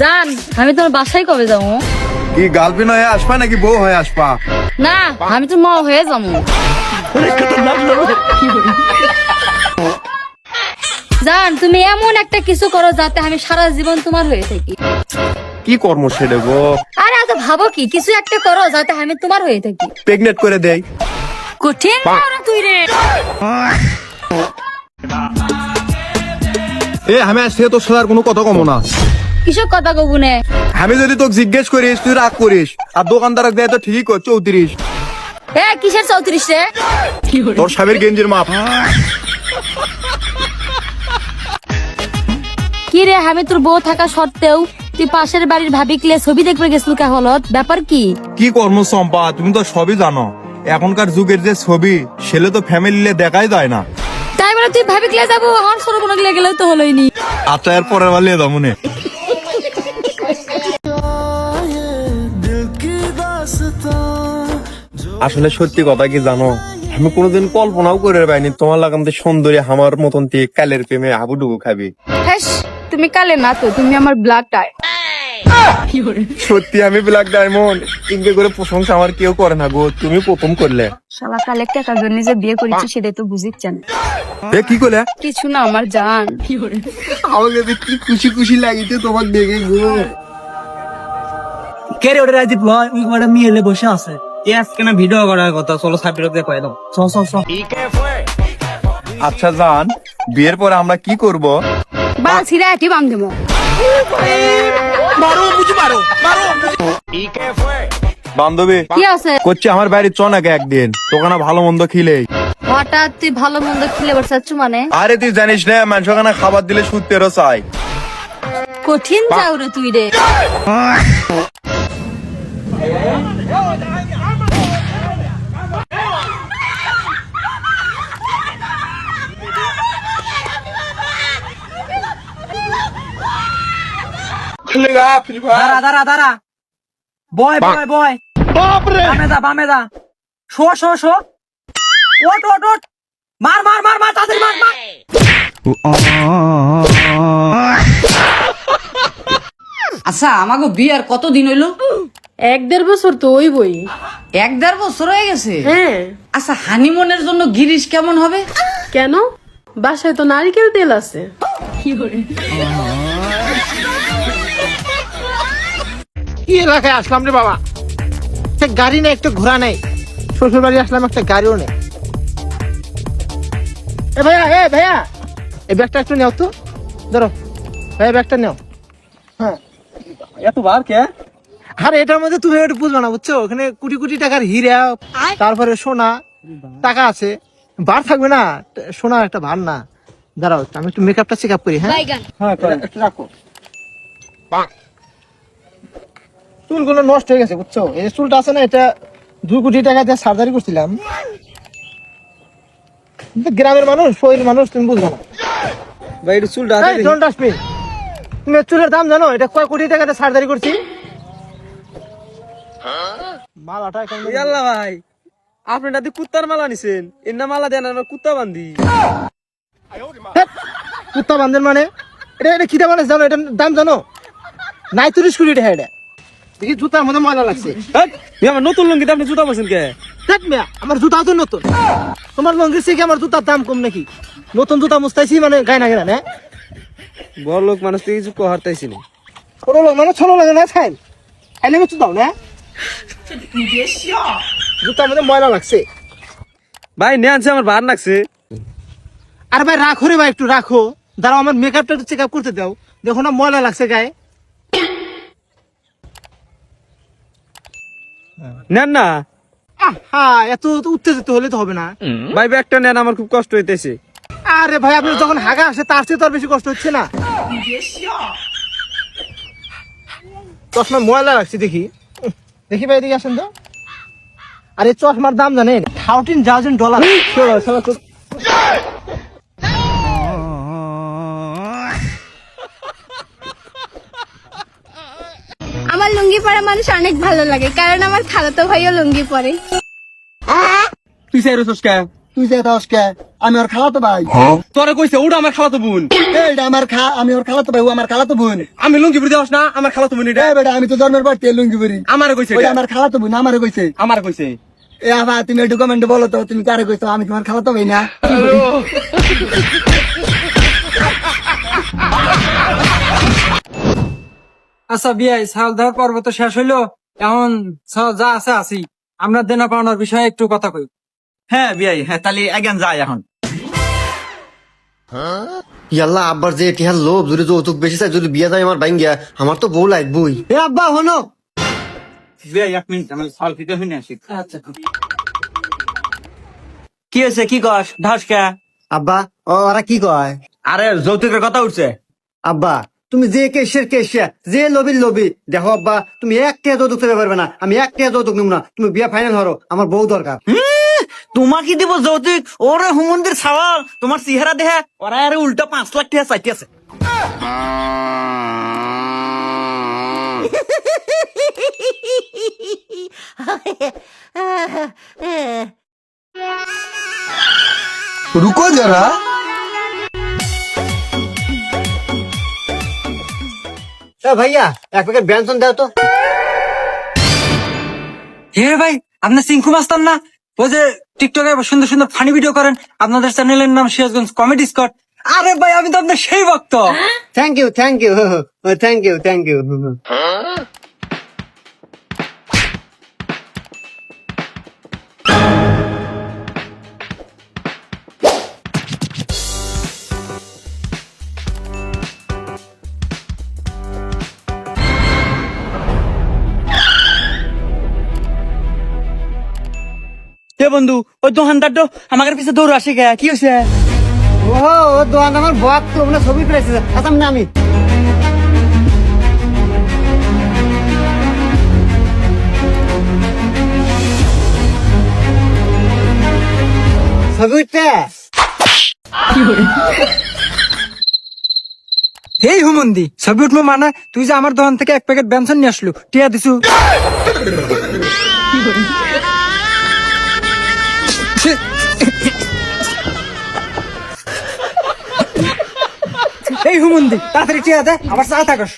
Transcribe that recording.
জান আমি তোমার বাসায় কবে যাব? কি গার্লফ্রেন্ড হয়ে আসবা নাকি বউ হয়ে আসবা? না আমি তো মা হয়ে যাব। জান তুমি এমন একটা কিছু করো যাতে আমি সারা জীবন তোমার হয়ে থাকি। কি কর্ম সেরে গো? আরে এত ভাবো কি কিছু একটা করো যাতে আমি তোমার হয়ে থাকি। প্রেগনেন্ট করে দেই। কঠিন তুই রে। এ আমি তোর সাথে কোনো কথা কমো না। কিসব কথা কবুনে আমি যদি তোকে জিজ্ঞেস করিস তুই রাগ করিস আর দোকানদার দেয় তো ঠিকই কর চৌত্রিশ। এ কিসের চৌত্রিশ রে? তোর স্বামীর গেঞ্জির মাপ। কি রে আমি তোর বউ থাকা সত্ত্বেও তুই পাশের বাড়ির ভাবি ক্লে ছবি দেখবে গেছিল কা হলত ব্যাপার কি? কি কর্ম সম্পা তুমি তো সবই জানো। এখনকার যুগের যে ছবি ছেলে তো ফ্যামিলিলে দেখাই যায় না। তাই বলে তুই ভাবি যাব আমার সরো কোনো গেলে তো হলোই নি আচ্ছা এর পরের বার লিয়ে যাব নে। আসলে সত্যি কথা কি জানো? আমি কোনোদিন কল্পনাও করে পাইনি তোমার লাগামতে সুন্দরী আমার মতন দিয়ে কালের প্রেমে হাবুডুবু খাবি। হ্যাঁ তুমি কালে না তো তুমি আমার ব্লাড টাই সত্যি আমি ব্ল্যাক ডায়মন্ড ইনকে করে প্রশংসা আমার কেউ করে না গো তুমি প্রথম করলে। শালা কালে টাকার জন্য যে বিয়ে করেছি সেটা তো বুঝিচ্ছেন। এ কি করলে? কিছু না আমার জান। আমাকে কি খুশি খুশি লাগিছে দেখে গো। কে রে ওটা রাজীব লয় ওই কটা মেয়ে এলে বসে আছে। এ আজকে না ভিডিও করার কথা চলো সাবির দিয়ে কয়ে দাও। চল চল চল। আচ্ছা জান বিয়ের পরে আমরা কি করব? বা বান্ধবী কি আছে? করছি আমার বাড়ি চ নাকি একদিন। তোখানে ভালো মন্দ খিলেই। হঠাৎ তুই ভালো মন্দ খেলে বসাচ্ছ মানে? আরে তুই জানিস না মানুষ ওখানে খাবার দিলে সুদ তেরো চাই। কঠিন যাও রে তুই রে। দাঁড়া দাঁড়া দাঁড়া। বয় বয় বয়। বামে দা বামে দা শো শো শো। ওট ওট ওট মার মার মার মার তাদের মার মার। আচ্ছা আমাকে বিয়ার কতদিন হইল? এক দেড় বছর তো ওই বই এক দেড় বছর হয়ে গেছে? হ্যাঁ। আচ্ছা হানিমনের জন্য গিরিশ কেমন হবে? কেন? বাসায় তো নারিকেল তেল আছে। কি এলাকায় আসলাম রে বাবা? একটা গাড়ি নেই একটা ঘোড়া নেই। শ্বশুর বাড়ি আসলাম একটা গাড়িও নেই। এ ভাইয়া এ ভাইয়া এই ব্যাগটা একটু নেও তো। ধরো ভাইয়া ব্যাগটা নেও। হ্যাঁ। এত বার কে? আরে এটার মধ্যে তুমি একটু বুঝবে না বুঝছ? ওখানে কোটি কোটি টাকার হিরা তারপরে সোনা টাকা আছে। বার থাকবে না সোনা একটা ভার না। দাঁড়াও আমি একটু মেকআপটা চেক আপ করি হ্যাঁ? হ্যাঁ রাখো। চুলগুলো নষ্ট হয়ে গেছে বুঝছ? এই চুলটা আছে না এটা দুই কোটি টাকা দিয়ে সার্জারি করছিলাম। গ্রামের মানুষ শহরের মানুষ তুমি বুঝব না। ভাই এটা চুলটা. তুমি চুলের দাম জানো এটা কয় কোটি টাকা দিয়ে সার্জারি করছি? মালাটা আল্লাহ ভাই আপনি দাদি কুত্তার মালা নিছেন এর না মালা দেন আমরা কুত্তা বান্ধি কুত্তা বান্ধেন মানে? এটা এটা কিটা মানে জানো এটার দাম জানো? নাই তিরিশ কোটি টাকা এটা। দেখি জুতার মধ্যে ময়লা লাগছে। আমার নতুন লঙ্গিতে আপনি জুতা বলছেন কে? দেখ মিয়া আমার জুতা তো নতুন। তোমার লঙ্গির থেকে আমার জুতার দাম কম নাকি? নতুন জুতা মুস্তাইছি মানে গায়ে না গেলা না? বড় লোক মানুষ থেকে কিছু কহারতাইছি না। ছোট লোক মানে ছোট লাগে না খাইল খাইলে কিছু দাও না? জুতার মধ্যে ময়লা লাগছে। ভাই নিয়ে আনছে আমার বার লাগছে। আর ভাই রাখো রে ভাই একটু রাখো। দাঁড়াও আমার মেকআপটা একটু চেক আপ করতে দাও। দেখো না ময়লা লাগছে গায়ে। নেন না। হ্যাঁ এত উত্তেজিত হলে তো হবে না। ভাই ব্যাগটা নেন আমার খুব কষ্ট হইতেছে। আরে ভাই আপনার যখন হাগা আসে তার চেয়ে তো আর বেশি কষ্ট হচ্ছে না। চশমা ময়লা লাগছে দেখি। দেখি ভাই দেখি আসেন তো। আর চশমার দাম জানেন থাউটিন থাউজেন্ড ডলার লুঙ্গি পরা মানুষ অনেক ভালো লাগে কারণ আমার খালাতো ভাইও লুঙ্গি পরে। তুই চাই রসস কে তুই যে দাস কে আমি ওর খালাতো ভাই। তোরে কইছে ওটা আমার খালাতো বোন। এইটা আমার খা আমি ওর খালাতো ভাই ও আমার খালাতো বোন। আমি লুঙ্গি পরে যাস না আমার খালাতো বোন এটা। এই বেটা আমি তো জন্মের পর তেল লুঙ্গি পরি। আমারে কইছে ওই এটা। আমার খালাতো বোন আমারে কইছে। আমার কইছে। এ আবার তুমি একটু কমেন্টে বলো তো তুমি কারে কইছো? আমি তোমার খালাতো ভাই না। আচ্ছা বিয়াই ছাল দেওয়ার পর্ব তো শেষ হইল। এখন যা আছে আছি আমরা দেনা পাওনার বিষয়ে একটু কথা কই। হ্যাঁ বিয়াই হ্যাঁ তাহলে আজ্ঞান যায় এখন। ইয়াল্লা আব্বার যে লোভ যদি যৌতুক বেশি চাই যদি বিয়ে যায় আমার বাইন গিয়া আমার তো বউ লাগবই। এ আব্বা হনো বিয়াই এক মিনিট আমি আসি। আচ্ছা কি হয়েছে কি কস? আব্বা ও ওরা কি কয়? আরে যৌতুকের কথা উঠছে। আব্বা তুমি যে কেসের কেসিয়া যে লবির লবি। দেখো আব্বা তুমি এক টিয়া যৌতুক পেতে পারবে না আমি এক টিয়া যৌতুক নিব না। তুমি বিয়ে ফাইনাল হরো আমার বউ দরকার। তোমার কি দিব যৌতুক? ওরে হুমন্দির সাওয়াল তোমার চেহারা দেহে ওরা আরে উল্টা পাঁচ লাখ টাকা চাইতে আছে। রুকো যারা। ভাইয়া এক প্যাকেট ব্যঞ্জন দাও তো। হে ভাই আপনার সিংকু মাস্তান না? ও যে টিকটকে সুন্দর সুন্দর ফানি ভিডিও করেন আপনাদের চ্যানেলের নাম সিরাজগঞ্জ কমেডি স্কট আরে ভাই আমি তো আপনার সেই ভক্ত। Thank you thank you thank you thank you হে বন্ধু ওই দোকানদার তো আমাদের পিছে দৌড় আসে গে কি হয়েছে ও ও দোকান আমার বক তো মানে ছবি পেয়েছে আসাম না আমি। এই হুমন্দি ছবি উঠবো মানে তুই যে আমার দোকান থেকে এক প্যাকেট ব্যঞ্জন নিয়ে আসলো টিয়া দিছু। হুমন্দি তাড়াতাড়ি টিয়া দে আবার চা থাকস